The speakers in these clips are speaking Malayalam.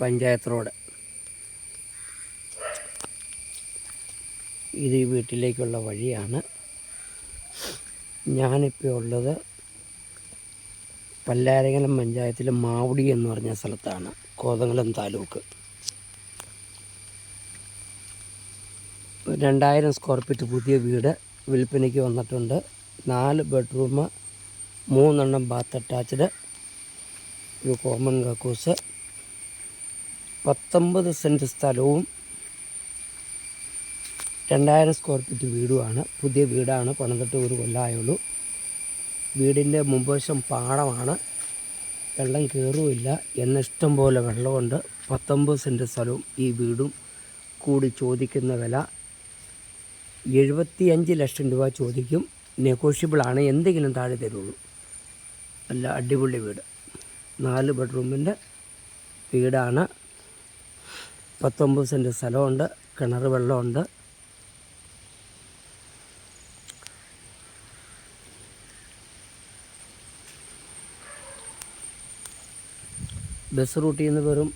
പഞ്ചായത്ത് റോഡ്. ഇത് ഈ വീട്ടിലേക്കുള്ള വഴിയാണ്. ഞാനിപ്പോൾ ഉള്ളത് പല്ലാരകലം പഞ്ചായത്തിലെ മാവുടി എന്ന് പറഞ്ഞ സ്ഥലത്താണ് കോതങ്കലം താലൂക്ക്. രണ്ടായിരം സ്ക്വയർ ഫീറ്റ് പുതിയ വീട് വിൽപ്പനയ്ക്ക് വന്നിട്ടുണ്ട്. നാല് ബെഡ്റൂം മൂന്നെണ്ണം ബാത്ത് അറ്റാച്ച്ഡ് ഒരു കോമൺ കക്കൂസ് പത്തൊമ്പത് സെന്റ് സ്ഥലവും രണ്ടായിരം സ്ക്വയർ ഫീറ്റ് വീടുമാണ്. പുതിയ വീടാണ്. പണിതിട്ട് ഒരു കൊല്ലമായുള്ളൂ വീടിന്റെ മുൻവശം പാടമാണ്. വെള്ളം കയറുമില്ല എന്നിഷ്ടം പോലെ വെള്ളമുണ്ട്. പത്തൊമ്പത് സെന്റ് സ്ഥലവും ഈ വീടും കൂടി ചോദിക്കുന്ന വില എഴുപത്തിയഞ്ച് ലക്ഷം രൂപ ചോദിക്കും. നെഗോഷ്യബിളാണ് എന്തെങ്കിലും താഴെ തരുള്ളൂ. നല്ല അടിപൊളി വീട്. നാല് ബെഡ്റൂമിന്റെ വീടാണ്. പത്തൊമ്പത് സെന്റ് സ്ഥലമുണ്ട് കിണർ വെള്ളമുണ്ട്. ബസ് റൂട്ടിൽ നിന്ന് വെറും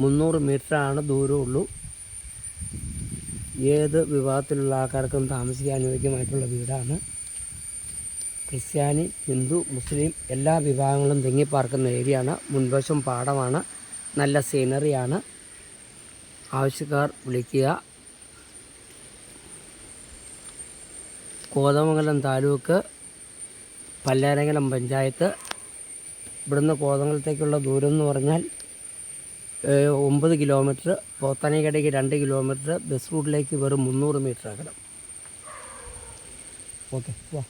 മുന്നൂറ് മീറ്ററാണ് ദൂരമുള്ളൂ. ഏത് വിഭാഗത്തിലുള്ള ആൾക്കാർക്കും താമസിക്കാൻ അനുയോജ്യമായിട്ടുള്ള വീടാണ്. ക്രിസ്ത്യാനി ഹിന്ദു മുസ്ലിം എല്ലാ വിഭാഗങ്ങളും തിങ്ങിപ്പാർക്കുന്ന ഏരിയയാണ്. മുൻവശം പാടമാണ്. നല്ല സീനറിയാണ്. ആവശ്യക്കാർ വിളിക്കുക. കോതമംഗലം താലൂക്ക് പല്ലാരങ്കലം പഞ്ചായത്ത്. ഇവിടുന്ന് കോതമംഗലത്തേക്കുള്ള ദൂരം എന്ന് പറഞ്ഞാൽ ഒമ്പത് കിലോമീറ്റർ പോത്താനിക്കടയ്ക്ക് രണ്ട് കിലോമീറ്റർ ബസ് റൂട്ടിലേക്ക് വെറും മുന്നൂറ് മീറ്റർ അകലം. ഓക്കെ വാ.